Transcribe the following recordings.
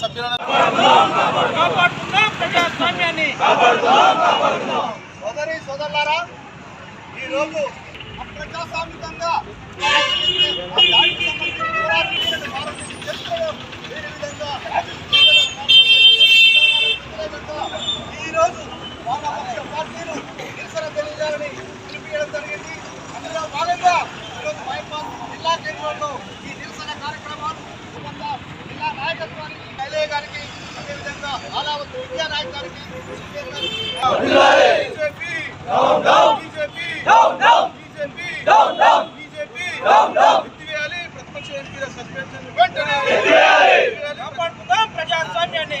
సభ్యులను సోదరి సోదరులారా ఈరోజు అప్రజాస్వామికంగా ఆ ఈరోజు వామపక్ష పార్టీలు నిరసన తెలియజేయాలని జరిగింది. అందులో భాగంగా ఈరోజు బైపాస్ జిల్లా కేంద్రంలో ఈ నిరసన కార్యక్రమాలు జిల్లా నాయకత్వానికి ప్రజాస్వామ్యాన్ని.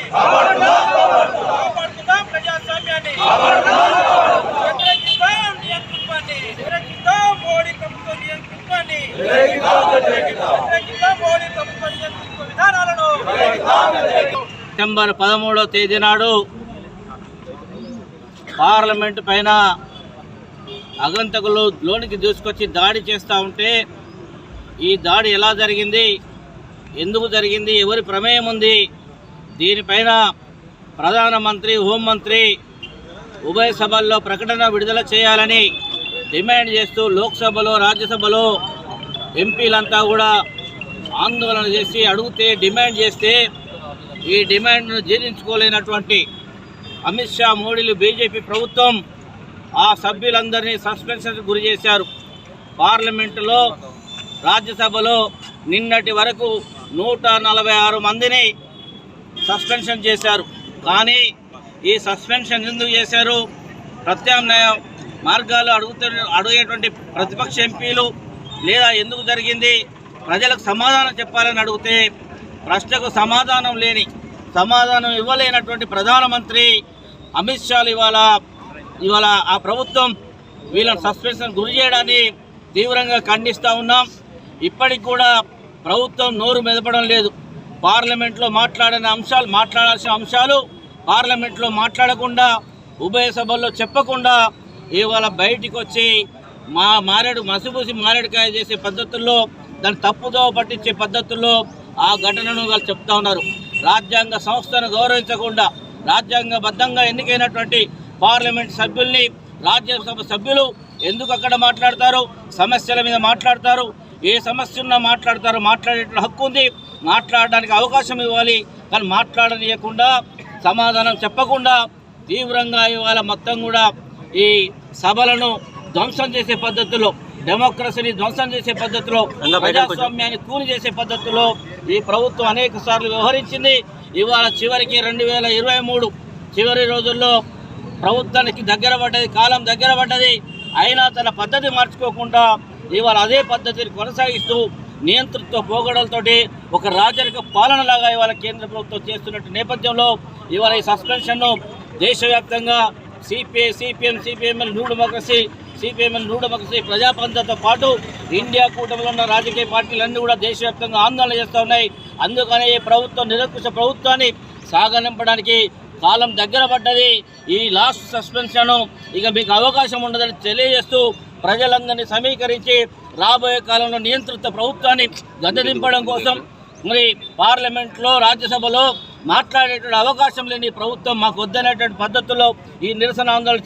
సెప్టెంబర్ పదమూడవ తేదీ నాడు పార్లమెంటు పైన అగంతకులు లోనికి దూసుకొచ్చి దాడి చేస్తూ ఉంటే ఈ దాడి ఎలా జరిగింది? ఎందుకు జరిగింది? ఎవరి ప్రమేయం ఉంది? దీనిపైన ప్రధానమంత్రి హోంమంత్రి ఉభయ సభల్లో ప్రకటన విడుదల చేయాలని డిమాండ్ చేస్తూ లోక్సభలో రాజ్యసభలో ఎంపీలంతా కూడా ఆందోళన చేసి అడిగితే డిమాండ్ చేస్తే ఈ డిమాండ్ను జీర్ణించుకోలేనటువంటి అమిత్ షా మోడీలు బీజేపీ ప్రభుత్వం ఆ సభ్యులందరినీ సస్పెన్షన్ గురి చేశారు. పార్లమెంటులో రాజ్యసభలో నిన్నటి వరకు నూట నలభై ఆరు మందిని సస్పెన్షన్ చేశారు. కానీ ఈ సస్పెన్షన్ ఎందుకు చేశారు? ప్రత్యామ్నాయ మార్గాలు అడుగుతున్న అడిగేటువంటి ప్రతిపక్ష ఎంపీలు లేదా ఎందుకు జరిగింది? ప్రజలకు సమాధానం చెప్పాలని అడిగితే ప్రశ్నకు సమాధానం లేని సమాధానం ఇవ్వలేనటువంటి ప్రధానమంత్రి అమిత్ షా ఇవాళ ఇవాళ ఆ ప్రభుత్వం వీళ్ళని సస్పెన్షన్ గురి చేయడాన్ని తీవ్రంగా ఖండిస్తూ ఉన్నాం. ఇప్పటికి కూడా ప్రభుత్వం నోరు మెదపడం లేదు. పార్లమెంట్లో మాట్లాడిన అంశాలు మాట్లాడాల్సిన అంశాలు పార్లమెంట్లో మాట్లాడకుండా ఉభయ సభల్లో చెప్పకుండా ఇవాళ బయటికి వచ్చి మా మారేడు మసిపూసి మారేడుకాయ చేసే పద్ధతుల్లో దాన్ని తప్పుదో పట్టించే పద్ధతుల్లో ఆ ఘటనను వాళ్ళు చెప్తా ఉన్నారు. రాజ్యాంగ సంస్థను గౌరవించకుండా రాజ్యాంగబద్ధంగా ఎన్నికైనటువంటి పార్లమెంట్ సభ్యుల్ని రాజ్యసభ సభ్యులు ఎందుకు అక్కడ మాట్లాడతారు? సమస్యల మీద మాట్లాడతారు. ఏ సమస్య ఉన్నా మాట్లాడతారు. మాట్లాడే హక్కు ఉంది. మాట్లాడడానికి అవకాశం ఇవ్వాలి. కానీ మాట్లాడనీయకుండా సమాధానం చెప్పకుండా తీవ్రంగా ఇవాళ మొత్తం కూడా ఈ సభలను ధ్వంసం చేసే పద్ధతిలో డెమోక్రసీని ధ్వంసం చేసే పద్ధతిలో ప్రజాస్వామ్యాన్ని కూని చేసే పద్ధతిలో ఈ ప్రభుత్వం అనేక సార్లు వ్యవహరించింది. ఇవాళ చివరికి రెండు వేల ఇరవై మూడు చివరి రోజుల్లో ప్రభుత్వానికి దగ్గర పడ్డది కాలం దగ్గర పడ్డది. అయినా తన పద్ధతి మార్చుకోకుండా ఇవాళ అదే పద్ధతిని కొనసాగిస్తూ నియంతృత్వ పోగడలతోటి ఒక రాజరిక పాలనలాగా ఇవాళ కేంద్ర ప్రభుత్వం చేస్తున్నట్టు నేపథ్యంలో ఇవాళ ఈ సస్పెన్షన్ను దేశవ్యాప్తంగా CPI CPM CPML new democracy CPML new democracy ప్రజాపంతతో పాటు ఇండియా కూటమిలో ఉన్న రాజకీయ పార్టీలన్నీ కూడా దేశవ్యాప్తంగా ఆందోళన చేస్తూ ఉన్నాయి. అందుకనే ఈ ప్రభుత్వం నిరంకుశ ప్రభుత్వాన్ని సాగనింపడానికి కాలం దగ్గర పడ్డది. ఈ లాస్ట్ సస్పెన్షన్ ఇక మీకు అవకాశం ఉండదని తెలియజేస్తూ ప్రజలందరినీ సమీకరించి రాబోయే కాలంలో నియంత్రిత ప్రభుత్వాన్ని గద్దెదింపడం కోసం మరి పార్లమెంట్లో రాజ్యసభలో మాట్లాడేటువంటి అవకాశం లేని ప్రభుత్వం మాకు వద్దనేటువంటి పద్ధతుల్లో ఈ నిరసన ఆందోళన